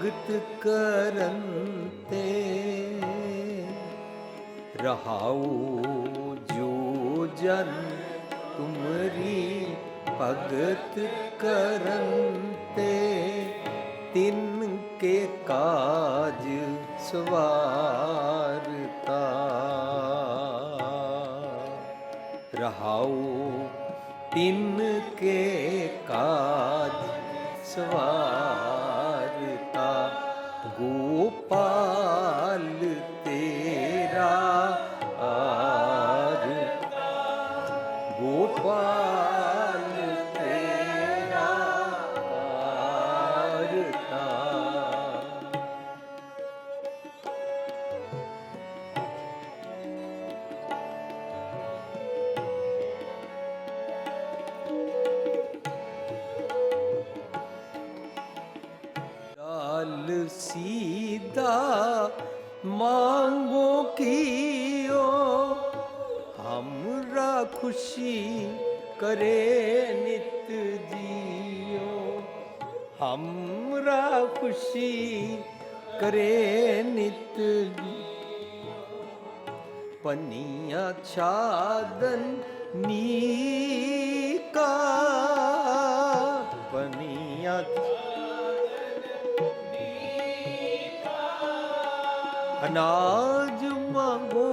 ਭਗਤ ਕਰਨ ਤੇ ਰਹਾਉ ਜੋ ਜਨ ਤੁਮਰੀ ਭਗਤ ਕਰਨ ਤੇ ਤਿਨ ਕੇ ਕਾਜ ਸਵਾਰਤਾ। ਰਹਾਉ ਤਿਨ ਕੇ ਕਾਜ ਸਵਾਰਤਾ। ਗੋਪਾਲ हमरा खुशी करे नित जियो हमरा खुशी करे नित पनिया छादन नीका पनिया अनाज मांगो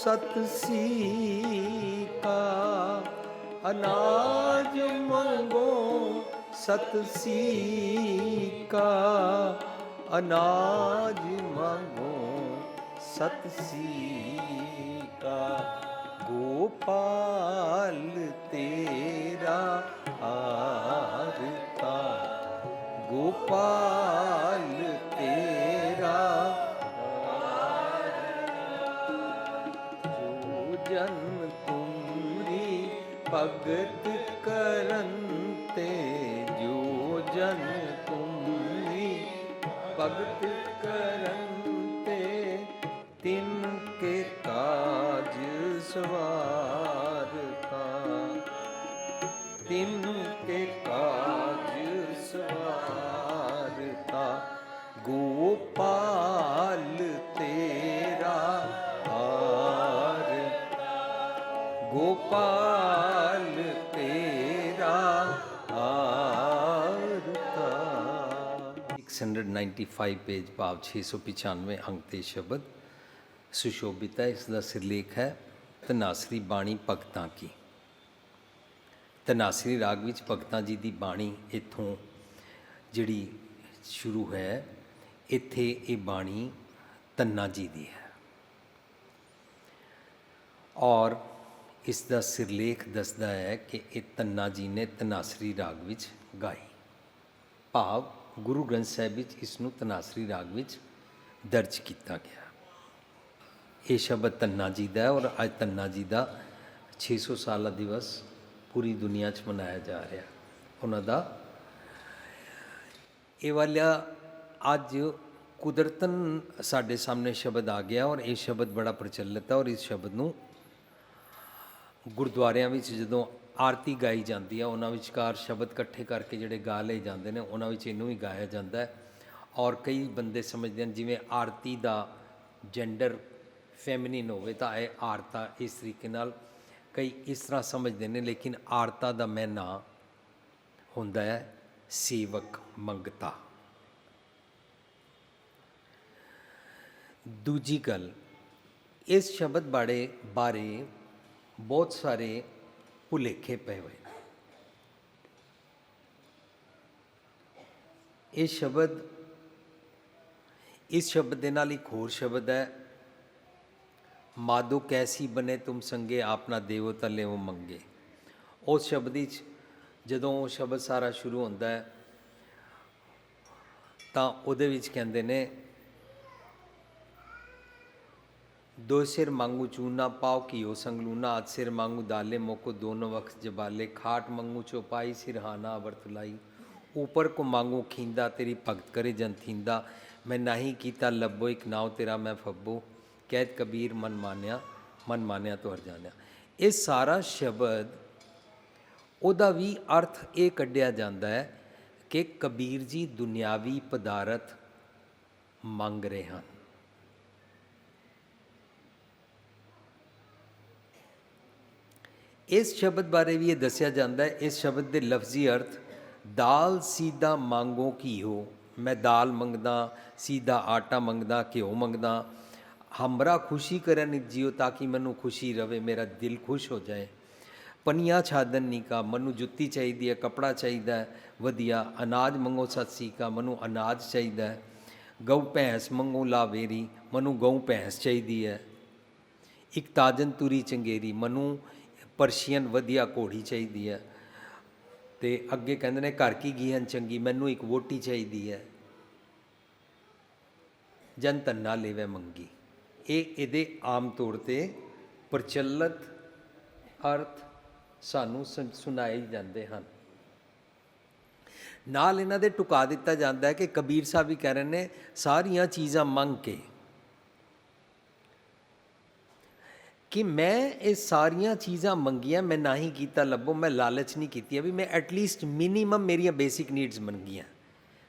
ਸਤ ਸੀਕਾ ਅਨਾਜ ਮੰਗੋ ਸਤ ਸੀਕਾ ਅਨਾਜ ਮੰਗੋ ਸਤ ਸੀਕਾ ਗੋਪਾਲ ਤੇਰਾ ਆਰਤਾ ਗੋਪਾਲ ਭਗਤ ਕਰਨ 695 ਪੇਜ ਭਾਵ 695 ਅੰਕ ਤੇ ਸ਼ਬਦ ਸੁਸ਼ੋਭਿਤ ਹੈ ਇਸ ਦਾ ਸਿਰਲੇਖ ਹੈ ਤਨਾਸਰੀ ਬਾਣੀ ਭਗਤਾਂ ਕੀ। ਤਨਾਸਰੀ ਰਾਗ ਵਿੱਚ ਭਗਤਾਂ ਜੀ ਦੀ ਬਾਣੀ ਇੱਥੋਂ ਜਿਹੜੀ ਸ਼ੁਰੂ ਹੈ, ਇੱਥੇ ਇਹ ਬਾਣੀ ਤੰਨਾ ਜੀ ਦੀ ਹੈ। ਔਰ ਇਸ ਦਾ ਸਿਰਲੇਖ ਦੱਸਦਾ ਹੈ ਕਿ ਇਹ ਤੰਨਾ ਜੀ ਨੇ ਤਨਾਸਰੀ ਰਾਗ ਵਿੱਚ ਗਾਈ। ਭਾਵ ਗੁਰੂ ਗ੍ਰੰਥ ਸਾਹਿਬ ਵਿੱਚ ਇਸ ਨੂੰ ਤਨਾਸਰੀ ਰਾਗ ਵਿੱਚ ਦਰਜ ਕੀਤਾ ਗਿਆ। ਇਹ ਸ਼ਬਦ ਤੰਨਾ ਜੀ ਦਾ ਹੈ ਔਰ ਅੱਜ ਤੰਨਾ ਜੀ ਦਾ 600 ਸਾਲਾ ਦਿਵਸ ਪੂਰੀ ਦੁਨੀਆ 'ਚ ਮਨਾਇਆ ਜਾ ਰਿਹਾ। ਉਹਨਾਂ ਦਾ ਇਹ ਵਾਲਾ ਅੱਜ ਕੁਦਰਤਨ ਸਾਡੇ ਸਾਹਮਣੇ ਸ਼ਬਦ ਆ ਗਿਆ ਔਰ ਇਹ ਸ਼ਬਦ ਬੜਾ ਪ੍ਰਚਲਿਤ ਹੈ ਔਰ ਇਸ ਸ਼ਬਦ ਨੂੰ ਗੁਰਦੁਆਰਿਆਂ ਵਿੱਚ ਜਦੋਂ ਆਰਤੀ ਗਾਈ ਜਾਂਦੀ ਹੈ ਉਹਨਾਂ ਵਿਚਕਾਰ ਸ਼ਬਦ ਇਕੱਠੇ ਕਰਕੇ ਜਿਹੜੇ ਗਾ ਲਏ ਜਾਂਦੇ ਨੇ, ਉਹਨਾਂ ਵਿੱਚ ਇਹਨੂੰ ਵੀ ਗਾਇਆ ਜਾਂਦਾ ਹੈ। ਔਰ ਕਈ ਬੰਦੇ ਸਮਝਦੇ ਹਨ, ਜਿਵੇਂ ਆਰਤੀ ਦਾ ਜੈਂਡਰ ਫੈਮਿਨਿਨ ਹੋਵੇ ਤਾਂ ਇਹ ਆਰਤਾ ਇਸ ਤਰੀਕੇ ਨਾਲ ਕਈ ਇਸ ਤਰ੍ਹਾਂ ਸਮਝਦੇ ਨੇ, ਲੇਕਿਨ ਆਰਤਾ ਦਾ ਮੈਨਾ ਹੁੰਦਾ ਹੈ ਸੇਵਕ ਮੰਗਤਾ। ਦੂਜੀ ਗੱਲ, ਇਸ ਸ਼ਬਦ ਬਾਰੇ ਬਾਰੇ ਬਹੁਤ ਸਾਰੇ ਭੁਲੇਖੇ ਪਏ ਹੋਏ ਨੇ। ਇਹ ਸ਼ਬਦ, ਇਸ ਸ਼ਬਦ ਦੇ ਨਾਲ ਇੱਕ ਹੋਰ ਸ਼ਬਦ ਹੈ, ਮਾਦੋ ਕੈਸੀ ਬਨੇ ਤੁਮ ਸੰਗੇ, ਆਪਣਾ ਦੇਵਤਾ ਲਿਓ ਮੰਗੇ। ਉਸ ਸ਼ਬਦ ਵਿੱਚ ਜਦੋਂ ਉਹ ਸ਼ਬਦ ਸਾਰਾ ਸ਼ੁਰੂ ਹੁੰਦਾ ਹੈ, ਤਾਂ ਉਹਦੇ ਵਿੱਚ ਕਹਿੰਦੇ ਨੇ ਦੋ ਸਿਰ ਮੰਗੂ ਚੂਨਾ ਪਾਉ ਕੀਓ ਸੰਗਲੂਨਾ ਆਦ ਸਿਰ ਮੰਗੂ ਦਾਲੇ ਮੋਕੋ ਦੋਨੋਂ ਵਕਤ ਜਬਾਲੇ ਖਾਟ ਮੰਗੂ ਚੋਪਾਈ ਸਿਰਹਾਨਾ ਵਰਤ ਲਾਈ ऊपर को मांगो खींदा तेरी भगत करे जन थींदा ਮੈਂ ਨਹੀਂ ਕੀਤਾ ਲੱਭੋ ਇੱਕ ਨਾਉ ਤੇਰਾ ਮੈਂ ਫੱਬੋ ਕਹਿਤ ਕਬੀਰ ਮਨ ਮਾਨਿਆ ਮਨ ਮਾਨਿਆ ਤੋ ਹਰ ਜਾਣਿਆ ਇਹ ਸਾਰਾ ਸ਼ਬਦ ਉਹਦਾ ਵੀ ਅਰਥ ਇਹ ਕੱਢਿਆ ਜਾਂਦਾ ਹੈ ਕਿ ਕਬੀਰ ਜੀ ਦੁਨਿਆਵੀ ਪਦਾਰਥ ਮੰਗ ਰਹੇ ਹਨ ਇਸ ਸ਼ਬਦ ਬਾਰੇ ਵੀ ਇਹ ਦੱਸਿਆ ਜਾਂਦਾ ਹੈ, ਇਸ ਸ਼ਬਦ ਦੇ ਲਫ਼ਜ਼ੀ ਅਰਥ, ਦਾਲ ਸੀਦਾ ਮੰਗੋ ਘੀਓ, ਮੈਂ ਦਾਲ ਮੰਗਦਾ, ਸੀਦਾ ਆਟਾ ਮੰਗਦਾ, ਘਿਓ ਮੰਗਦਾ। ਹਮਰਾ ਖੁਸ਼ੀ ਕਰਨ ਜੀਓ ਤਾਂ ਕਿ ਮੈਨੂੰ ਖੁਸ਼ੀ ਰਵੇ, ਮੇਰਾ ਦਿਲ ਖੁਸ਼ ਹੋ ਜਾਏ। ਪਨੀਆ ਛਾਦਨ ਨਹੀਂ ਕਾ, ਮੈਨੂੰ ਜੁੱਤੀ ਚਾਹੀਦੀ ਹੈ, ਕਪੜਾ ਚਾਹੀਦਾ ਹੈ, ਵਧੀਆ। ਅਨਾਜ ਮੰਗੋ ਸਤਸੀ ਕਾ ਮੈਨੂੰ ਅਨਾਜ ਚਾਹੀਦਾ ਹੈ। ਗਊ ਭੈਂਸ ਮੰਗੋ ਲਾਵੇਰੀ, ਮੈਨੂੰ ਗਊ ਭੈਂਸ ਚਾਹੀਦੀ ਹੈ। ਇੱਕ ਤਾਜਨ ਤੁਰੀ ਚੰਗੇਰੀ, ਮੈਨੂੰ ਪਰਸ਼ੀਅਨ ਵਧੀਆ ਘੋੜੀ ਚਾਹੀਦੀ ਹੈ। ਤੇ ਅੱਗੇ ਕਹਿੰਦੇ ਨੇ, ਘਰ ਕੀ ਗੀਹਨ ਚੰਗੀ, ਮੈਨੂੰ ਇੱਕ ਵੋਟੀ ਚਾਹੀਦੀ ਹੈ। ਜਨ ਤੰਨਾ ਲੇਵੇ ਮੰਗੀ। ਇਹ ਇਹਦੇ ਆਮ ਤੌਰ ਤੇ ਪ੍ਰਚਲਿਤ ਅਰਥ ਸਾਨੂੰ ਸੁਣ- ਸੁਣਾਏ ਜਾਂਦੇ ਹਨ। ਨਾਲ ਇਹਨਾਂ ਦੇ ਟੁਕਾ ਦਿੱਤਾ ਜਾਂਦਾ ਹੈ ਕਿ ਕਬੀਰ ਸਾਹਿਬ ਵੀ ਕਹਿ ਰਹੇ ਨੇ, ਸਾਰੀਆਂ ਚੀਜ਼ਾਂ ਮੰਗ ਕੇ ਕਿ ਮੈਂ ਇਹ ਸਾਰੀਆਂ ਚੀਜ਼ਾਂ ਮੰਗੀਆਂ, ਮੈਂ ਨਾ ਹੀ ਕੀਤਾ ਲੱਭੋ, ਮੈਂ ਲਾਲਚ ਨਹੀਂ ਕੀਤੀ ਵੀ, ਮੈਂ ਐਟਲੀਸਟ ਮਿਨੀਮਮ ਮੇਰੀਆਂ ਬੇਸਿਕ ਨੀਡਸ ਮੰਗੀਆਂ।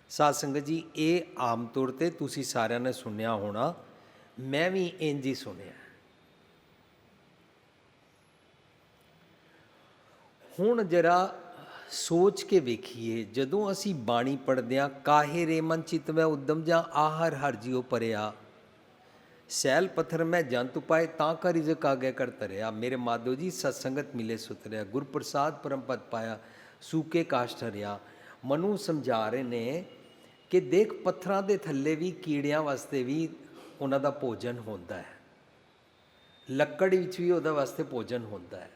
ਸਾਧ ਸੰਗਤ ਜੀ, ਇਹ ਆਮ ਤੌਰ ਤੇ ਤੁਸੀਂ ਸਾਰਿਆਂ ਨੇ ਸੁਣਿਆ ਹੋਣਾ, ਮੈਂ ਵੀ ਇੰਜ ਹੀ ਸੁਣਿਆ। ਹੁਣ ਜਰਾ ਸੋਚ ਕੇ ਵੇਖੀਏ, ਜਦੋਂ ਅਸੀਂ ਬਾਣੀ ਪੜ੍ਹਦੇ ਹਾਂ, ਕਾਹੇ ਰੇ ਮਨ ਚਿਤ ਮੈਂ ਉਦਮ ਜਾਂ ਆਹਰ ਹਰ ਜਿਉ ਪਰਿਆ ਸੈਲ ਪੱਥਰ ਮੈਂ ਜੰਤ ਉਪਾਏ ਤਾਂ ਕਰ ਰਿਜ਼ਕ ਆਗੇ ਕਰ ਤਰਿਆ ਮੇਰੇ ਮਾਧੋ ਜੀ ਸਤਸੰਗਤ ਮਿਲੇ ਸੁਤਰਿਆ ਗੁਰ ਪ੍ਰਸਾਦ ਪਰਮ ਪਦ ਪਾਇਆ, ਸੂਕੇ ਕਾਸ਼ਟ ਠਰਿਆ ਮਨੂੰ ਸਮਝਾ ਰਹੇ ਨੇ ਕਿ ਦੇਖ ਪੱਥਰਾਂ ਦੇ ਥੱਲੇ ਵੀ ਕੀੜਿਆਂ ਵਾਸਤੇ ਵੀ ਉਹਨਾਂ ਦਾ ਭੋਜਨ ਹੁੰਦਾ ਹੈ। ਲੱਕੜ ਵਿੱਚ ਵੀ ਉਹਦਾ ਵਾਸਤੇ ਭੋਜਨ ਹੁੰਦਾ ਹੈ।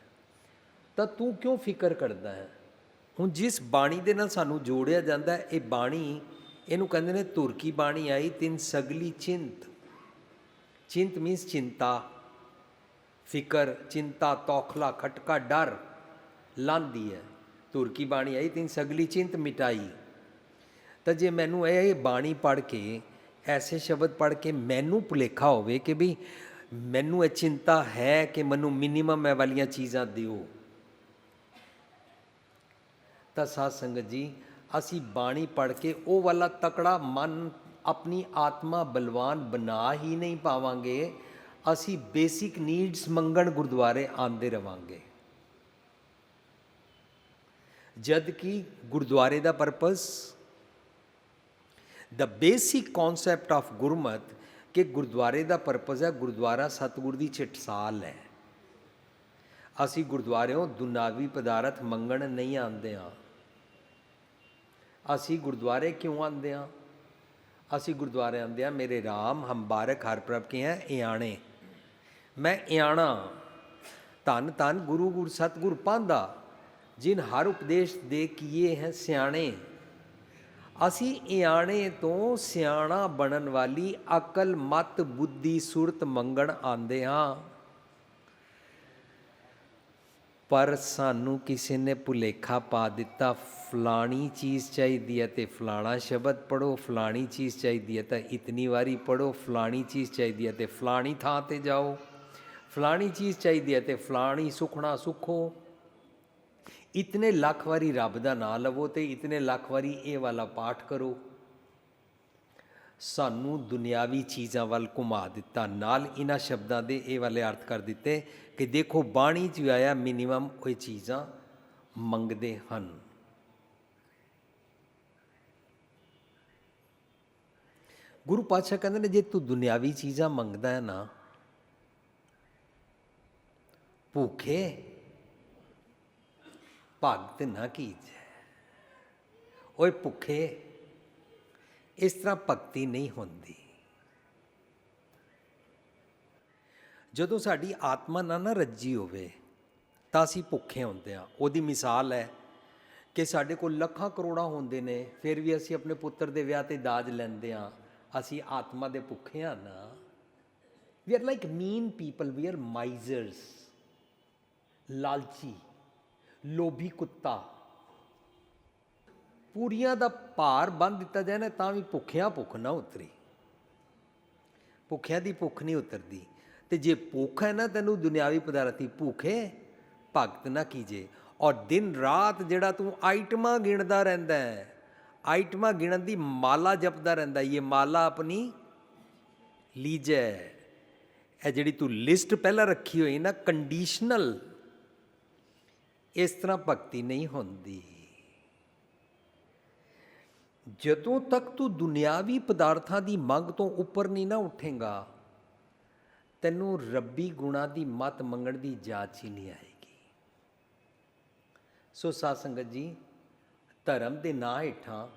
ਤਾਂ ਤੂੰ ਕਿਉਂ ਫਿਕਰ ਕਰਦਾ ਹੈ? ਹੁਣ ਜਿਸ ਬਾਣੀ ਦੇ ਨਾਲ ਸਾਨੂੰ ਜੋੜਿਆ ਜਾਂਦਾ ਇਹ ਬਾਣੀ, ਇਹਨੂੰ ਕਹਿੰਦੇ ਨੇ ਤੁਰਕੀ ਬਾਣੀ ਆਈ, ਤਿੰਨ ਸਗਲੀ ਚਿੰਤ। ਚਿੰਤ ਮੀਨਸ ਚਿੰਤਾ, ਫਿਕਰ, ਚਿੰਤਾ, ਤੌਖਲਾ, ਖਟਕਾ, ਡਰ, ਲਾਂਦੀ ਹੈ। ਤੁਰਕੀ ਬਾਣੀ ਆਈ, ਤਿੰਨ ਸਗਲੀ ਚਿੰਤ ਮਿਟਾਈ। ਤਾਂ ਜੇ ਮੈਨੂੰ ਇਹ ਬਾਣੀ ਪੜ੍ਹ ਕੇ, ਐਸੇ ਸ਼ਬਦ ਪੜ੍ਹ ਕੇ ਮੈਨੂੰ ਭੁਲੇਖਾ ਹੋਵੇ ਕਿ ਵੀ ਮੈਨੂੰ ਇਹ ਚਿੰਤਾ ਹੈ ਕਿ ਮੈਨੂੰ ਮਿਨੀਮਮ ਇਹ ਵਾਲੀਆਂ ਚੀਜ਼ਾਂ ਦਿਓ। ਤਾਂ ਸਾਧ ਸੰਗਤ ਜੀ, ਅਸੀਂ ਬਾਣੀ ਪੜ੍ਹ ਕੇ ਉਹ ਵਾਲਾ ਤਕੜਾ ਮਨ ਆਪਣੀ ਆਤਮਾ ਬਲਵਾਨ ਬਣਾ ਹੀ ਨਹੀਂ ਪਾਵਾਂਗੇ, ਅਸੀਂ ਬੇਸਿਕ ਨੀਡਸ ਮੰਗਣ ਗੁਰਦੁਆਰੇ ਆਂਦੇ ਰਵਾਂਗੇ। ਜਦ ਕਿ ਗੁਰਦੁਆਰੇ ਦਾ purpose the basic concept of Gurmat ਕਿ ਗੁਰਦੁਆਰੇ ਦਾ ਪਰਪਸ ਹੈ ਗੁਰਦੁਆਰਾ ਸਤਿਗੁਰ ਦੀ ਚਿਟਸਾਲ ਹੈ। ਅਸੀਂ ਗੁਰਦੁਆਰਿਓਂ ਦੁਨਾਵੀ ਪਦਾਰਥ ਮੰਗਣ ਨਹੀਂ ਆਉਂਦੇ ਆ ਅਸੀਂ ਗੁਰਦੁਆਰੇ ਕਿਉਂ ਆਉਂਦੇ ਆ ਅਸੀਂ ਗੁਰਦੁਆਰੇ ਆਉਂਦੇ ਆ ਮੇਰੇ RAM ਹਮ ਬਾਰਕ ਹਰ ਪ੍ਰਭ ਕੇ ਹੈ, ਇਆਣੇ। ਮੈਂ ਇਆਣਾ, ਧੰਨ ਧੰਨ ਗੁਰੂ ਗੁਰ ਸਤਿਗੁਰ ਪਾਂਦਾ, ਜਿਨ ਹਰ ਉਪਦੇਸ਼ ਦੇ ਕੀਏ ਹੈ ਸਿਆਣੇ। ਅਸੀਂ ਇਆਣੇ ਤੋਂ ਸਿਆਣਾ ਬਣਨ ਵਾਲੀ ਅਕਲ ਮਤ ਬੁੱਧੀ ਸੁਰਤ ਮੰਗਣ ਆਂਦੇ ਹਾਂ। ਪਰ ਸਾਨੂੰ ਕਿਸੇ ਨੇ ਭੁਲੇਖਾ ਪਾ ਦਿੱਤਾ, ਫਲਾਣੀ ਚੀਜ਼ ਚਾਹੀਦੀ ਹੈ ਤੇ ਫਲਾਣਾ ਸ਼ਬਦ ਪੜੋ ਫਲਾਣੀ ਚੀਜ਼ ਚਾਹੀਦੀ ਹੈ ਤਾਂ ਇਤਨੀ ਵਾਰੀ ਪੜੋ ਫਲਾਣੀ ਚੀਜ਼ ਚਾਹੀਦੀ ਹੈ ਤੇ ਫਲਾਣੀ ਥਾਂ ਤੇ ਜਾਓ। ਫਲਾਣੀ ਚੀਜ਼ ਚਾਹੀਦੀ ਹੈ ਤੇ ਫਲਾਣੀ ਸੁਖਣਾ ਸੁਖੋ। ਇਤਨੇ ਲੱਖ ਵਾਰੀ ਰੱਬ ਦਾ ਨਾਮ ਲਵੋ ਤੇ ਇਤਨੇ ਲੱਖ ਵਾਰੀ ਇਹ ਵਾਲਾ ਪਾਠ ਕਰੋ। ਸਾਨੂੰ ਦੁਨਿਆਵੀ ਚੀਜ਼ਾਂ ਵੱਲ ਘੁਮਾ ਦਿੱਤਾ। ਨਾਲ ਇਹਨਾਂ ਸ਼ਬਦਾਂ ਦੇ ਇਹ ਵਾਲੇ ਅਰਥ ਕਰ ਦਿੱਤੇ ਕਿ ਦੇਖੋ, ਬਾਣੀ 'ਚ ਆਇਆ ਮਿਨੀਮਮ ਉਹ ਚੀਜ਼ਾਂ ਮੰਗਦੇ ਹਨ। ਗੁਰੂ ਪਾਤਸ਼ਾਹ ਕਹਿੰਦੇ ਨੇ, ਜੇ ਤੂੰ ਦੁਨਿਆਵੀ ਚੀਜ਼ਾਂ ਮੰਗਦਾ ਹੈ ਨਾ, ਭੁੱਖੇ ਭਗਤ ਨਾ ਕੀਜੈ। ਓਏ ਭੁੱਖੇ ਇਸ ਤਰ੍ਹਾਂ ਭਗਤੀ ਨਹੀਂ ਹੁੰਦੀ। ਜਦੋਂ ਸਾਡੀ ਆਤਮਾ ਨਾ ਨਾ ਰੱਜੀ ਹੋਵੇ, ਤਾਂ ਅਸੀਂ ਭੁੱਖੇ ਹੁੰਦੇ ਆ ਉਹਦੀ ਮਿਸਾਲ ਹੈ ਕਿ ਸਾਡੇ ਕੋਲ ਲੱਖਾਂ ਕਰੋੜਾਂ ਹੁੰਦੇ ਨੇ, ਫਿਰ ਵੀ ਅਸੀਂ ਆਪਣੇ ਪੁੱਤਰ ਦੇ ਵਿਆਹ ਤੇ ਦਾਜ ਲੈਂਦੇ ਆ ਅਸੀਂ ਆਤਮਾ ਦੇ ਭੁੱਖੇ ਆ ਨਾ। We are like mean people we are misers ਲਾਲਚੀ, ਲੋਭੀ ਕੁੱਤਾ। ਪੂਰੀਆਂ ਦਾ ਭਾਰ ਬੰਨ ਦਿੱਤਾ ਜਾਏ ਨਾ, ਤਾਂ ਵੀ ਭੁੱਖਿਆਂ ਭੁੱਖ ਨਾ ਉਤਰੀ। ਭੁੱਖਿਆਂ ਦੀ ਭੁੱਖ ਨਹੀਂ ਉਤਰਦੀ। ਤੇ ਜੇ ਭੁੱਖ ਹੈ ਨਾ, ਤੈਨੂੰ ਦੁਨਿਆਵੀ ਪਦਾਰਥੀ ਭੁੱਖੇ ਭਗਤ ਨਾ ਕੀਜੇ। ਔਰ ਦਿਨ ਰਾਤ ਜਿਹੜਾ ਤੂੰ ਆਈਟਮਾਂ ਗਿਣਦਾ ਰਹਿੰਦਾ ਹੈ, ਆਈਟਮਾਂ ਗਿਣਨ ਦੀ ਮਾਲਾ ਜਪਦਾ ਰਹਿੰਦਾ ਹੈ। ਇਹ ਮਾਲਾ ਆਪਣੀ ਲੀਜੈ ਇਹ ਜਿਹੜੀ ਤੂੰ ਲਿਸਟ ਪਹਿਲਾਂ ਰੱਖੀ ਹੋਈ ਨਾ, ਕੰਡੀਸ਼ਨਲ, ਇਸ ਤਰ੍ਹਾਂ ਭਗਤੀ ਨਹੀਂ ਹੁੰਦੀ। ਜਦੋਂ ਤੱਕ ਤੂੰ ਦੁਨਿਆਵੀ ਪਦਾਰਥਾਂ ਦੀ ਮੰਗ ਤੋਂ ਉੱਪਰ ਨਹੀਂ ਨਾ ਉੱਠੇਗਾ, ਤੈਨੂੰ ਰੱਬੀ ਗੁਣਾ ਦੀ ਮਤ ਮੰਗਣ ਦੀ ਜਾਚ ਹੀ ਨਹੀਂ ਆਏਗੀ। ਸੋ ਸਾਧ ਸੰਗਤ ਜੀ, ਧਰਮ ਦੇ ਨਾਂ ਹੇਠਾਂ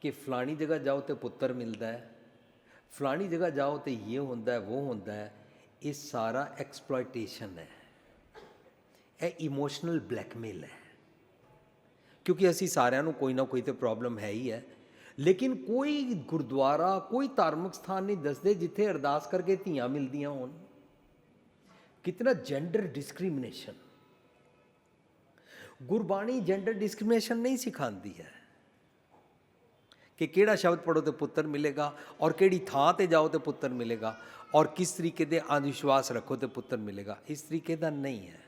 ਕਿ ਫਲਾਣੀ ਜਗ੍ਹਾ ਜਾਓ ਤੇ ਪੁੱਤਰ ਮਿਲਦਾ ਹੈ, ਫਲਾਣੀ ਜਗ੍ਹਾ ਜਾਓ ਤੇ ਇਹ ਹੁੰਦਾ ਹੈ ਉਹ ਹੁੰਦਾ ਹੈ, ਇਹ ਸਾਰਾ ਐਕਸਪਲੋਇਟੇਸ਼ਨ ਹੈ। ਇਹ ਇਮੋਸ਼ਨਲ ਬਲੈਕਮੇਲ ਹੈ। ਕਿਉਂਕਿ ਅਸੀਂ ਸਾਰਿਆਂ ਨੂੰ ਕੋਈ ਨਾ ਕੋਈ ਤੇ ਪ੍ਰੋਬਲਮ ਹੈ ਹੀ ਹੈ। ਲੇਕਿਨ ਕੋਈ ਗੁਰਦੁਆਰਾ, ਕੋਈ ਧਾਰਮਿਕ ਸਥਾਨ ਨਹੀਂ ਦੱਸਦੇ ਜਿੱਥੇ ਅਰਦਾਸ ਕਰਕੇ ਧੀਆਂ ਮਿਲਦੀਆਂ ਹੋਣ। ਕਿਤਨਾ gender discrimination Gurbani gender discrimination ਨਹੀਂ ਸਿਖਾਉਂਦੀ ਹੈ ਕਿ ਕਿਹੜਾ ਸ਼ਬਦ ਪੜੋ ਤੇ ਪੁੱਤਰ ਮਿਲੇਗਾ ਔਰ ਕਿਹੜੀ ਥਾਂ ਤੇ ਜਾਓ ਤੇ ਪੁੱਤਰ ਮਿਲੇਗਾ ਔਰ ਕਿਸ ਤਰੀਕੇ ਦੇ ਅੰਧ ਵਿਸ਼ਵਾਸ ਰੱਖੋ ਤੇ ਪੁੱਤਰ ਮਿਲੇਗਾ। ਇਸ ਤਰੀਕੇ ਦਾ ਨਹੀਂ ਹੈ।